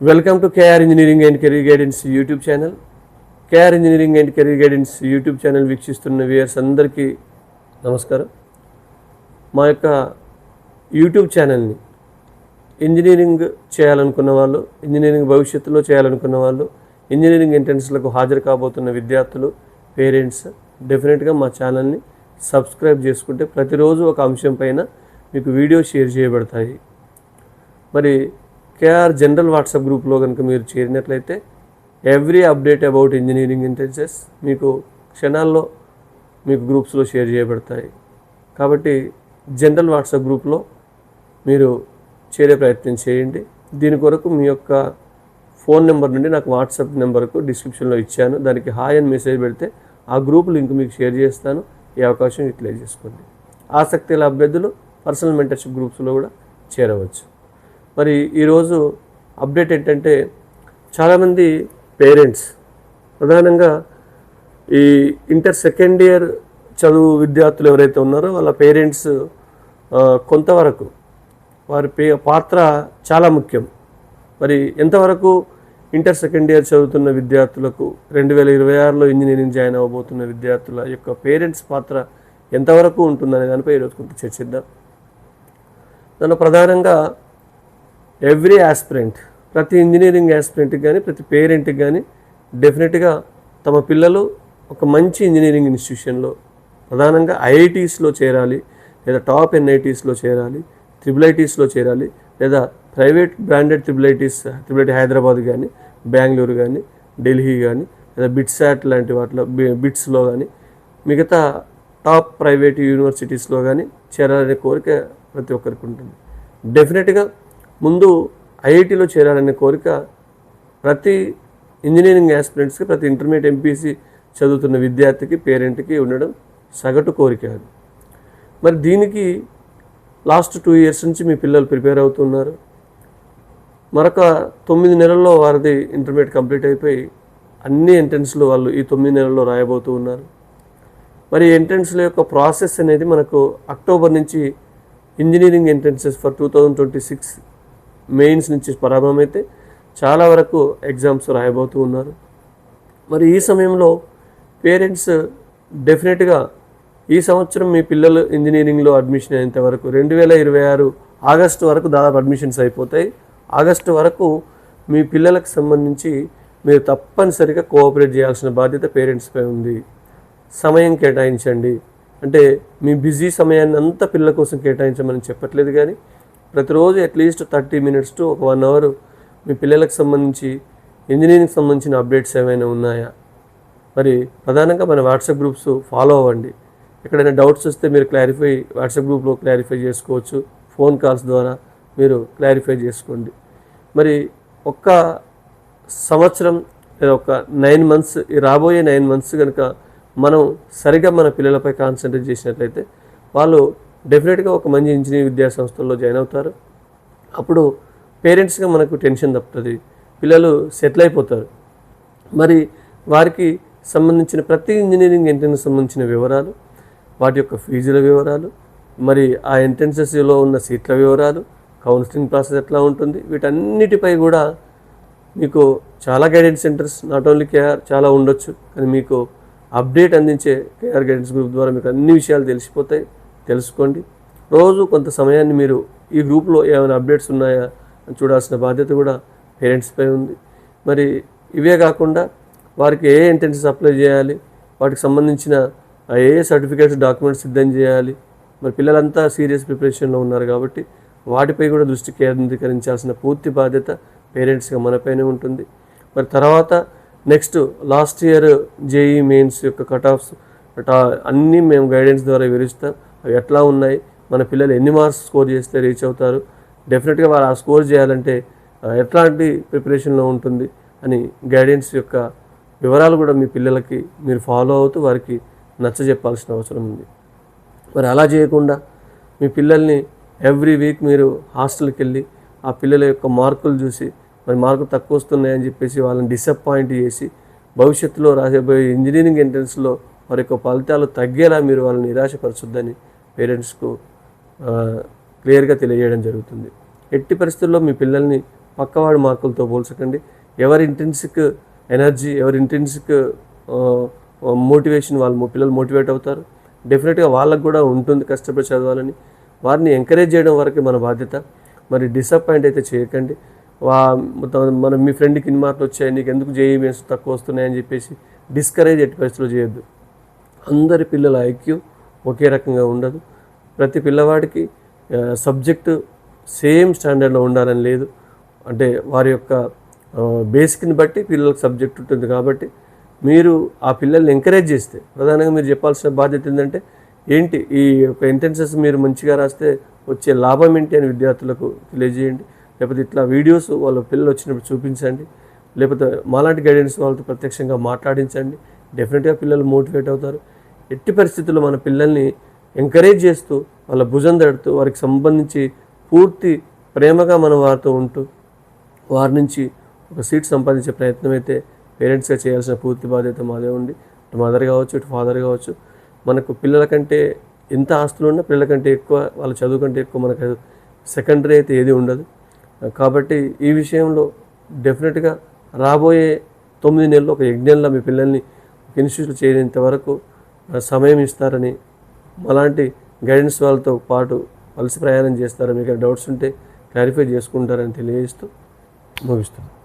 Welcome to KR engineering and career guidance YouTube channel KR engineering and career guidance YouTube channel వీక్షిస్తున్న viewers అందరికీ నమస్కారం. మా యొక్క YouTube ఛానల్ని ఇంజనీరింగ్ చేయాలనుకున్న వాళ్ళు ఇంజనీరింగ్ భవిష్యత్తులో చేయాలనుకున్న వాళ్ళు ఇంజనీరింగ్ ఎంట్రన్స్లకు హాజరు కాబోతున్న విద్యార్థులు పేరెంట్స్ డెఫినెట్గా మా ఛానల్ని సబ్స్క్రైబ్ చేసుకుంటే ప్రతిరోజు ఒక అంశం పైన మీకు వీడియో షేర్ చేయబడతాయి. మరి కేఆర్ జనరల్ వాట్సాప్ గ్రూప్లో కనుక మీరు చేరినట్లయితే every update about engineering entrances మీకు క్షణాల్లో మీకు గ్రూప్స్లో షేర్ చేయబడతాయి. కాబట్టి జనరల్ వాట్సాప్ గ్రూప్లో మీరు చేరే ప్రయత్నం చేయండి. దీని కొరకు మీ యొక్క ఫోన్ నెంబర్ నుండి నాకు వాట్సాప్ నెంబర్కు డిస్క్రిప్షన్లో ఇచ్చాను. దానికి హాయ్ అని మెసేజ్ పెడితే ఆ గ్రూప్ లింక్ మీకు షేర్ చేస్తాను. ఈ అవకాశం యూటిలైజ్ చేసుకోండి. ఆసక్తి గల అభ్యర్థులు పర్సనల్ మెంటర్షిప్ గ్రూప్స్లో కూడా చేరవచ్చు. మరి ఈరోజు అప్డేట్ ఏంటంటే చాలామంది పేరెంట్స్ ప్రధానంగా ఈ ఇంటర్ సెకండ్ ఇయర్ చదువు విద్యార్థులు ఎవరైతే ఉన్నారో వాళ్ళ పేరెంట్స్ కొంతవరకు వారి పే పాత్ర చాలా ముఖ్యం. మరి ఎంతవరకు ఇంటర్ సెకండ్ ఇయర్ చదువుతున్న విద్యార్థులకు రెండు వేల ఇరవై ఆరులో ఇంజనీరింగ్ జాయిన్ అవ్వబోతున్న విద్యార్థుల యొక్క పేరెంట్స్ పాత్ర ఎంతవరకు ఉంటుందనే దానిపై ఈరోజు కొంత చర్చిద్దాం. దానిలో ప్రధానంగా ఎవ్రీ ఆస్పిరెంట్ ప్రతి ఇంజనీరింగ్ ఆస్పిరెంట్కి కానీ ప్రతి పేరెంట్కి కానీ డెఫినెట్గా తమ పిల్లలు ఒక మంచి ఇంజనీరింగ్ ఇన్స్టిట్యూషన్లో ప్రధానంగా ఐఐటీస్లో చేరాలి లేదా టాప్ ఎన్ఐటీస్లో చేరాలి త్రిబుల్ ఐటీస్లో చేరాలి లేదా private branded triple ITs triple IT Hyderabad కానీ బెంగళూరు కానీ ఢిల్లీ కానీ లేదా బిట్సాట్ లాంటి వాటిలో బి- బిట్స్లో కానీ మిగతా టాప్ ప్రైవేట్ యూనివర్సిటీస్లో కానీ చేరాలనే కోరిక ప్రతి ఒక్కరికి ఉంటుంది. డెఫినెట్గా ముందు ఐఐటిలో చేరాలనే కోరిక ప్రతి ఇంజనీరింగ్ యాస్పిరెంట్స్కి ప్రతి ఇంటర్మీడియట్ ఎంపీసీ చదువుతున్న విద్యార్థికి పేరెంట్కి ఉండడం సగటు కోరిక అది. మరి దీనికి లాస్ట్ టూ ఇయర్స్ నుంచి మీ పిల్లలు ప్రిపేర్ అవుతున్నారు. మరొక తొమ్మిది నెలల్లో వారిది ఇంటర్మీడియట్ కంప్లీట్ అయిపోయి అన్ని ఎంట్రన్స్లు వాళ్ళు ఈ తొమ్మిది నెలల్లో రాయబోతూ ఉన్నారు. మరి ఎంట్రన్స్ల యొక్క ప్రాసెస్ అనేది మనకు అక్టోబర్ నుంచి engineering entrances for two thousand twenty six mains నుంచి ప్రారంభమైతే చాలా వరకు ఎగ్జామ్స్ రాయబోతూ ఉన్నారు. మరి ఈ సమయంలో పేరెంట్స్ డెఫినెట్గా ఈ సంవత్సరం మీ పిల్లలు ఇంజనీరింగ్లో అడ్మిషన్ అయ్యేంత వరకు రెండు వేల ఇరవై ఆరు ఆగస్టు వరకు దాదాపు అడ్మిషన్స్ అయిపోతాయి. ఆగస్టు వరకు మీ పిల్లలకు సంబంధించి మీరు తప్పనిసరిగా కోఆపరేట్ చేయాల్సిన బాధ్యత పేరెంట్స్పై ఉంది. సమయం కేటాయించండి. అంటే మీ బిజీ సమయాన్ని అంతా పిల్లల కోసం కేటాయించమని చెప్పట్లేదు కానీ ప్రతిరోజు at least thirty minutes to ఒక వన్ అవర్ మీ పిల్లలకు సంబంధించి ఇంజనీరింగ్ సంబంధించిన అప్డేట్స్ ఏమైనా ఉన్నాయా? మరి ప్రధానంగా మన వాట్సాప్ గ్రూప్స్ ఫాలో అవ్వండి. ఎక్కడైనా డౌట్స్ వస్తే మీరు క్లారిఫై వాట్సాప్ గ్రూప్లో క్లారిఫై చేసుకోవచ్చు. ఫోన్ కాల్స్ ద్వారా మీరు క్లారిఫై చేసుకోండి. మరి ఒక్క సంవత్సరం లేదా ఒక నైన్ మంత్స్ ఈ రాబోయే నైన్ మంత్స్ కనుక మనం సరిగా మన పిల్లలపై కాన్సన్ట్రేట్ చేసినట్లయితే వాళ్ళు డెఫినెట్గా ఒక మంచి ఇంజనీరింగ్ విద్యా సంస్థల్లో జాయిన్ అవుతారు. అప్పుడు పేరెంట్స్గా మనకు టెన్షన్ తప్పుతుంది. పిల్లలు సెటిల్ అయిపోతారు. మరి వారికి సంబంధించిన ప్రతి ఇంజనీరింగ్ ఎంట్రన్స్ సంబంధించిన వివరాలు వాటి యొక్క ఫీజుల వివరాలు మరి ఆ ఎంట్రన్సెస్లో ఉన్న సీట్ల వివరాలు కౌన్సిలింగ్ ప్రాసెస్ ఎట్లా ఉంటుంది వీటన్నిటిపై కూడా మీకు చాలా guidance centres not only KR చాలా ఉండొచ్చు. కానీ మీకు అప్డేట్ అందించే కేఆర్ గైడెన్స్ గ్రూప్ ద్వారా మీకు అన్ని విషయాలు తెలిసిపోతాయి. తెలుసుకోండి. రోజు కొంత సమయాన్ని మీరు ఈ గ్రూప్లో ఏమైనా అప్డేట్స్ ఉన్నాయా అని చూడాల్సిన బాధ్యత కూడా పేరెంట్స్పై ఉంది. మరి ఇవే కాకుండా వారికి ఏ ఎంట్రెన్స్ అప్లై చేయాలి వాటికి సంబంధించిన ఏ సర్టిఫికేట్స్ డాక్యుమెంట్స్ సిద్ధం చేయాలి మరి పిల్లలంతా సీరియస్ ప్రిపరేషన్లో ఉన్నారు కాబట్టి వాటిపై కూడా దృష్టి కేంద్రీకరించాల్సిన పూర్తి బాధ్యత పేరెంట్స్గా మనపైనే ఉంటుంది. మరి తర్వాత next last year JEE mains యొక్క కట్ ఆఫ్స్ అన్నీ మేము గైడెన్స్ ద్వారా వివరిస్తాం. ఎట్లా ఉన్నాయి? మన పిల్లలు ఎన్ని మార్క్స్ స్కోర్ చేస్తే రీచ్ అవుతారు? డెఫినెట్గా వారు ఆ స్కోర్ చేయాలంటే ఎట్లాంటి ప్రిపరేషన్లో ఉంటుంది అని గైడెన్స్ యొక్క వివరాలు కూడా మీ పిల్లలకి మీరు ఫాలో అవుతూ వారికి నచ్చజెప్పాల్సిన అవసరం ఉంది. మరి అలా చేయకుండా మీ పిల్లల్ని ఎవ్రీ వీక్ మీరు హాస్టల్కి వెళ్ళి ఆ పిల్లల యొక్క మార్కులు చూసి మరి మార్కులు తక్కువ వస్తున్నాయని చెప్పేసి వాళ్ళని డిసప్పాయింట్ చేసి భవిష్యత్తులో రాసేబోయే ఇంజనీరింగ్ ఎంట్రన్స్లో వారి యొక్క ఫలితాలు తగ్గేలా మీరు వాళ్ళని నిరాశపరచొద్దని పేరెంట్స్కు క్లియర్గా తెలియజేయడం జరుగుతుంది. ఎట్టి పరిస్థితుల్లో మీ పిల్లల్ని పక్కవాడి మార్కులతో పోల్చకండి. ఎవరి ఇంటెన్సిక్ ఎనర్జీ ఎవరి ఇంటెన్సిక్ మోటివేషన్ వాళ్ళు పిల్లలు మోటివేట్ అవుతారు. డెఫినెట్గా వాళ్ళకు కూడా ఉంటుంది కష్టపడి చదవాలని. వారిని ఎంకరేజ్ చేయడం వరకే మన బాధ్యత. మరి డిసప్పాయింట్ అయితే చేయకండి. వా మనం మీ ఫ్రెండ్కి ఇన్ని మార్కులు వచ్చాయి నీకు ఎందుకు జేఈ మెయిన్స్ తక్కువ వస్తున్నాయని చెప్పేసి డిస్కరేజ్ ఎట్టి పరిస్థితులు చేయొద్దు. అందరి పిల్లల ఐక్యూ ఒకే రకంగా ఉండదు. ప్రతి పిల్లవాడికి సబ్జెక్టు సేమ్ స్టాండర్డ్లో ఉండాలని లేదు. అంటే వారి యొక్క బేసిక్ని బట్టి పిల్లలకు సబ్జెక్ట్ ఉంటుంది కాబట్టి మీరు ఆ పిల్లల్ని ఎంకరేజ్ చేస్తే ప్రధానంగా మీరు చెప్పాల్సిన బాధ్యత ఏంటంటే ఏంటి ఈ యొక్క ఇంటెన్సెస్ మీరు మంచిగా రాస్తే వచ్చే లాభం ఏంటి అని విద్యార్థులకు తెలియజేయండి. లేకపోతే ఇట్లా వీడియోస్ వాళ్ళ పిల్లలు వచ్చినప్పుడు చూపించండి. లేకపోతే మాలాంటి గైడెన్స్ వాళ్ళతో ప్రత్యక్షంగా మాట్లాడించండి. డెఫినెట్గా పిల్లలు మోటివేట్ అవుతారు. ఎట్టి పరిస్థితుల్లో మన పిల్లల్ని ఎంకరేజ్ చేస్తూ వాళ్ళ భుజం తడుతూ వారికి సంబంధించి పూర్తి ప్రేమగా మనం వారితో ఉంటూ వారి నుంచి ఒక సీట్ సంపాదించే ప్రయత్నం అయితే పేరెంట్స్గా చేయాల్సిన పూర్తి బాధ్యత మాదే ఉంది. ఇటు మదర్ కావచ్చు ఇటు ఫాదర్ కావచ్చు. మనకు పిల్లల కంటే ఎంత ఆస్తులు ఉన్నా పిల్లల కంటే ఎక్కువ వాళ్ళ చదువు కంటే ఎక్కువ మనకు సెకండరీ అయితే ఏది ఉండదు. కాబట్టి ఈ విషయంలో డెఫినెట్గా రాబోయే తొమ్మిది నెలలు ఒక యజ్ఞంలో మీ పిల్లల్ని ఒక ఇన్స్టిట్యూట్లో చేరేంత వరకు సమయం ఇస్తారని అలాంటి గైడెన్స్ వాళ్ళతో పాటు కలిసి ప్రయాణం చేస్తారని మీకు డౌట్స్ ఉంటే క్లారిఫై చేసుకుంటారని తెలియజేస్తూ ముగిస్తాను